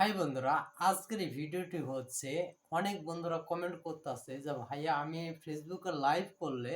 High বন্ধুরা, আজকের এই ভিডিওটি হচ্ছে অনেক বন্ধুরা কমেন্ট করতেছে যে, ভাইয়া, আমি ফেসবুকে লাইভ করলে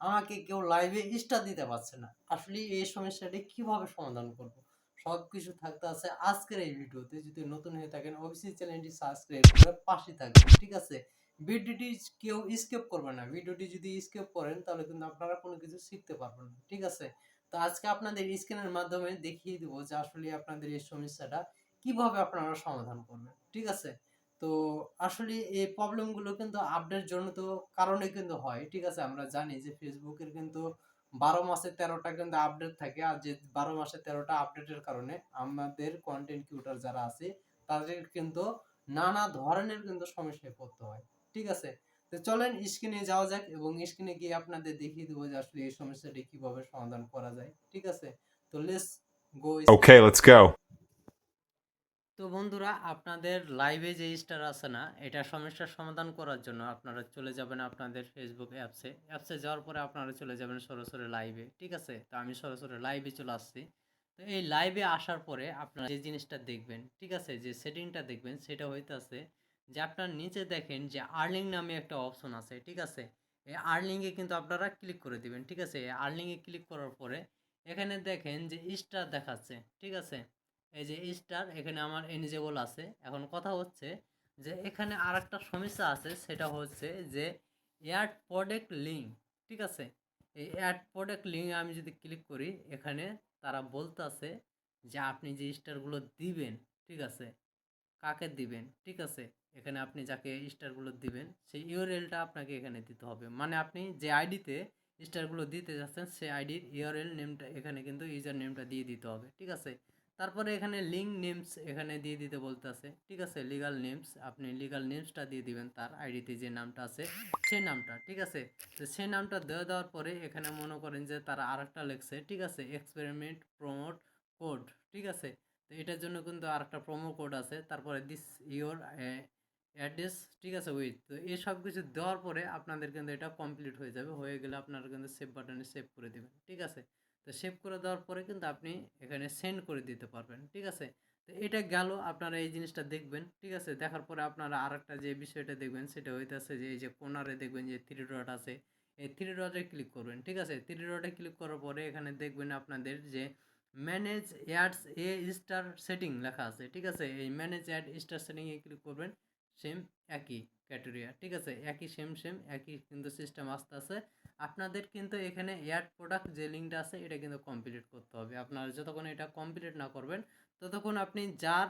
আমাকে কেউ লাইভে স্টার দিতে পারছে না। আসলে এই সমস্যাটি কীভাবে সমাধান করব? সব কিছু থাকতে আছে আজকের এই ভিডিওতে। যদি নতুন হয়ে থাকেন, অবশ্যই চ্যানেলটি সাবস্ক্রাইব করে পাশে থাকবেন, ঠিক আছে? ভিডিওটি কেউ স্কিপ করবে না। ভিডিওটি যদি স্কিপ করেন, তাহলে কিন্তু আপনারা কোনো কিছু শিখতে পারবেন না, ঠিক আছে? তো আজকে আপনাদের স্ক্রিনের মাধ্যমে দেখিয়ে দেবো যে, আসলে আপনাদের এই সমস্যাটা কীভাবে আপনারা সমাধান করবেন ঠিক আছে? তো আসলে এই প্রবলেমগুলো কিন্তু আপডেট জন্য তো কারণে কিন্তু হয়। ঠিক আছে? আমরা জানি যে ফেসবুকের কিন্তু বারো মাসে তেরোটা কিন্তু আপডেট থাকে। আর যে বারো মাসে তেরোটা আপডেটের কারণে আমাদের কন্টেন্ট কিউটার যারা আছে তাদের কিন্তু নানা ধরনের কিন্তু সমস্যায় পড়তে হয়। ঠিক আছে? তো চলেন স্ক্রিনে যাওয়া যাক এবং স্ক্রিনে গিয়ে আপনাদের দেখিয়ে দেবো যে আসলে এই সমস্যাটি কীভাবে সমাধান করা যায়। ঠিক আছে? তো let's go Okay, let's go. তো বন্ধুরা, আপনাদের লাইভে যে স্টার আছে না, এটা সমস্যার সমাধান করার জন্য আপনারা চলে যাবেন আপনাদের ফেসবুক অ্যাপসে অ্যাপসে যাওয়ার পরে আপনারা চলে যাবেন সরাসরি লাইভে ঠিক আছে? তো আমি সরাসরি লাইভে চলে আসছি। তো এই লাইভে আসার পরে আপনারা যে জিনিসটা দেখবেন, ঠিক আছে? যে সেটিংটা দেখবেন, সেটা হইতাছে যে আপনার নিচে দেখেন যে আর্লিং নামে একটা অপশন আছে, ঠিক আছে? এই আর্লিংয়ে কিন্তু আপনারা ক্লিক করে দিবেন, ঠিক আছে? এই আর্লিংয়ে ক্লিক করার পরে এখানে দেখেন যে স্টার দেখাচ্ছে, ঠিক আছে? এই যে স্টার, এখানে আমার এনিজেবল আছে। এখন কথা হচ্ছে যে এখানে আর একটা সমস্যা আছে, সেটা হচ্ছে যে অ্যাড প্রোডাক্ট লিঙ্ক ঠিক আছে? এই অ্যাড প্রোডাক্ট লিঙ্কে আমি যদি ক্লিক করি, এখানে তারা বলতেছে যে আপনি যে স্টারগুলো দিবেন, ঠিক আছে? কাকে দিবেন, ঠিক আছে? এখানে আপনি যাকে স্টারগুলো দিবেন, সেই ইউরএলটা আপনাকে এখানে দিতে হবে। মানে আপনি যে আইডিতে স্টারগুলো দিতে যাচ্ছেন, সেই আইডির ইউরএল নেমটা এখানে কিন্তু ইউজার নেমটা দিয়ে দিতে হবে, ঠিক আছে? তারপরে এখানে লিঙ্ক নেমস এখানে দিয়ে দিতে বলতেছে। ঠিক আছে? লিগাল নেমস আপনি লিগাল নেমসটা দিয়ে দিবেন, তার আইডিতে যে নামটা আছে, সেই নামটা, ঠিক আছে? তো সেই নামটা দেওয়া দেওয়ার পরে এখানে মনে করেন যে তারা আরেকটা লেখছে, ঠিক আছে? এক্সপেরিমেন্ট প্রমোট কোড ঠিক আছে? তো এটার জন্য কিন্তু আরেকটা প্রোমো কোড আছে, তারপরে দিস ইয়োর অ্যাড্রেস ঠিক আছে? উইথ তো এই সব কিছু দেওয়ার পরে আপনাদের কিন্তু এটা কমপ্লিট হয়ে যাবে, হয়ে গেলে আপনারা কিন্তু সেভ বাটনে সেভ করে দেবেন, ঠিক আছে? তো সেভ করে দেওয়ার পরে কিন্তু আপনি এখানে সেন্ড করে দিতে পারবেন, ঠিক আছে? তো এটা গেল, আপনারা এই জিনিসটা দেখবেন, ঠিক আছে? দেখার পরে আপনারা আরেকটা যে বিষয়টা দেখবেন, সেটা হইতেছে যে এই যে কোনারে দেখবেন যে থ্রি ডট আছে, এই থ্রি ডটে ক্লিক করবেন, ঠিক আছে? থ্রি ডটে ক্লিক করার পরে এখানে দেখবেন আপনাদের যে manage ads a star setting লেখা আছে, ঠিক আছে? এই ম্যানেজ অ্যাড স্টার সেটিংয়ে ক্লিক করবেন সেম একই ক্যাটেরিয়া ঠিক আছে? একই সেম সেম একই কিন্তু সিস্টেম আসতে আছে আপনাদের কিন্তু এখানে অ্যাড প্রোডাক্ট যে লিঙ্কটা আছে, এটা কিন্তু কমপ্লিট করতে হবে। আপনারা যতক্ষণ এটা কমপ্লিট না করবেন, ততক্ষণ আপনি যার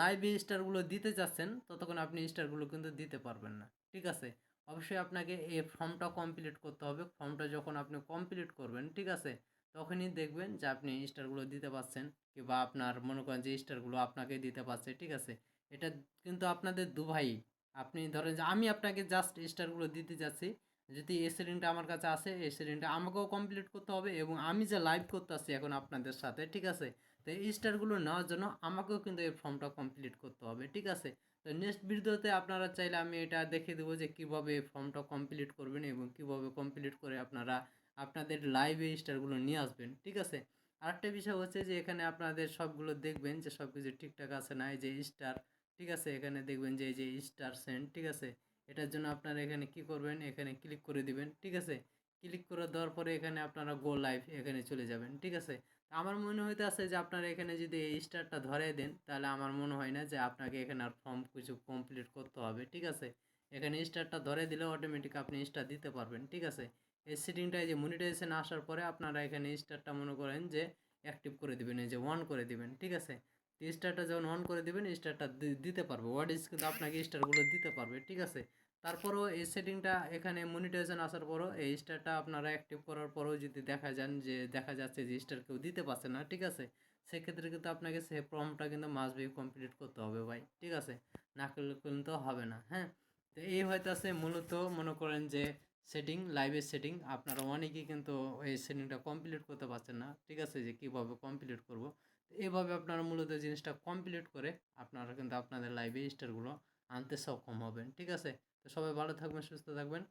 লাইভ স্টারগুলো দিতে চাচ্ছেন ততক্ষণ আপনি স্টারগুলো কিন্তু দিতে পারবেন না। ঠিক আছে? অবশ্যই আপনাকে এই ফর্মটা কমপ্লিট করতে হবে। ফর্মটা যখন আপনি কমপ্লিট করবেন, ঠিক আছে? তখনই দেখবেন যে আপনি স্টারগুলো দিতে পারছেন কিংবা আপনার মনে করেন যে স্টারগুলো আপনাকে দিতে পারছে, ঠিক আছে? এটা কিন্তু আপনাদের দুভাই। আপনি ধরেন যে আমি আপনাকে জাস্ট স্টারগুলো দিতে যাচ্ছি যদি এই সেটিংটা আমার কাছে আসে এই সেটিংটা আমাকেও কমপ্লিট করতে হবে এবং আমি যে লাইভ করতে আসছি এখন আপনাদের সাথে, ঠিক আছে? তো এই স্টারগুলো নেওয়ার জন্য আমাকেও কিন্তু এই ফর্মটা কমপ্লিট করতে হবে, ঠিক আছে? তো নেক্সট ভিডিওতে আপনারা চাইলে আমি এটা দেখিয়ে দেবো যে কীভাবে এই ফর্মটা কমপ্লিট করবেন এবং কীভাবে কমপ্লিট করে আপনারা আপনাদের লাইভে স্টারগুলো নিয়ে আসবেন, ঠিক আছে? আরেকটা বিষয় হচ্ছে যে এখানে আপনাদের সবগুলো দেখবেন যে সব কিছু ঠিকঠাক আছে না, এই যে স্টার ঠিক আছে? এখানে দেখবেন যে এই যে স্টার সেন্ট ঠিক আছে? এটার জন্য আপনারা এখানে কি করবেন? এখানে ক্লিক করে দিবেন, ঠিক আছে? ক্লিক করে দেওয়ার পরে এখানে আপনারা গো লাইভ এখানে চলে যাবেন, ঠিক আছে? আমার মনে হইতে আছে যে আপনারা এখানে যদি এই স্টারটা ধরে দেন, তাহলে আমার মনে হয় না যে আপনাকে এখানে আর ফর্ম কিছু কমপ্লিট করতে হবে, ঠিক আছে? এখানে স্টারটা ধরে দিলে অটোমেটিক আপনি স্টার দিতে পারবেন, ঠিক আছে? এই সেটিংটায় যে মনিটাইজেশন আসার পরে আপনারা এখানে স্টারটা মনে করেন যে অ্যাক্টিভ করে দিবেন, এই যে ওয়ান করে দিবেন, ঠিক আছে? স্টারটা যখন অন করে দেবেন, স্টারটা দিতে পারবে। ওয়ার্ড ইস কিন্তু আপনাকে স্টারগুলো দিতে পারবে, ঠিক আছে? তারপরেও এই সেটিংটা এখানে মনিটাইজেশন আসার পরও এই স্টারটা আপনারা অ্যাক্টিভ করার পরেও যদি দেখা যান যে দেখা যাচ্ছে যে স্টার কেউ দিতে পারছে না, ঠিক আছে? সেক্ষেত্রে কিন্তু আপনাকে সে ফর্মটা কিন্তু মাস বি কমপ্লিট করতে হবে ভাই, ঠিক আছে? না করলে কিন্তু হবে না হ্যাঁ? তো এই হয়তো মূলত মনে করেন যে সেটিং লাইভের সেটিং। আপনারা অনেকেই কিন্তু এই সেটিংটা কমপ্লিট করতে পারছেন না, ঠিক আছে? যে কীভাবে কমপ্লিট করব। এভাবে আপনারা মূলত জিনিসটা কমপ্লিট করে আপনারা কিন্তু আপনাদের লাইভে স্টারগুলো আনতে সক্ষম হবেন, ঠিক আছে? তো সবাই ভালো থাকবেন, সুস্থ থাকবেন।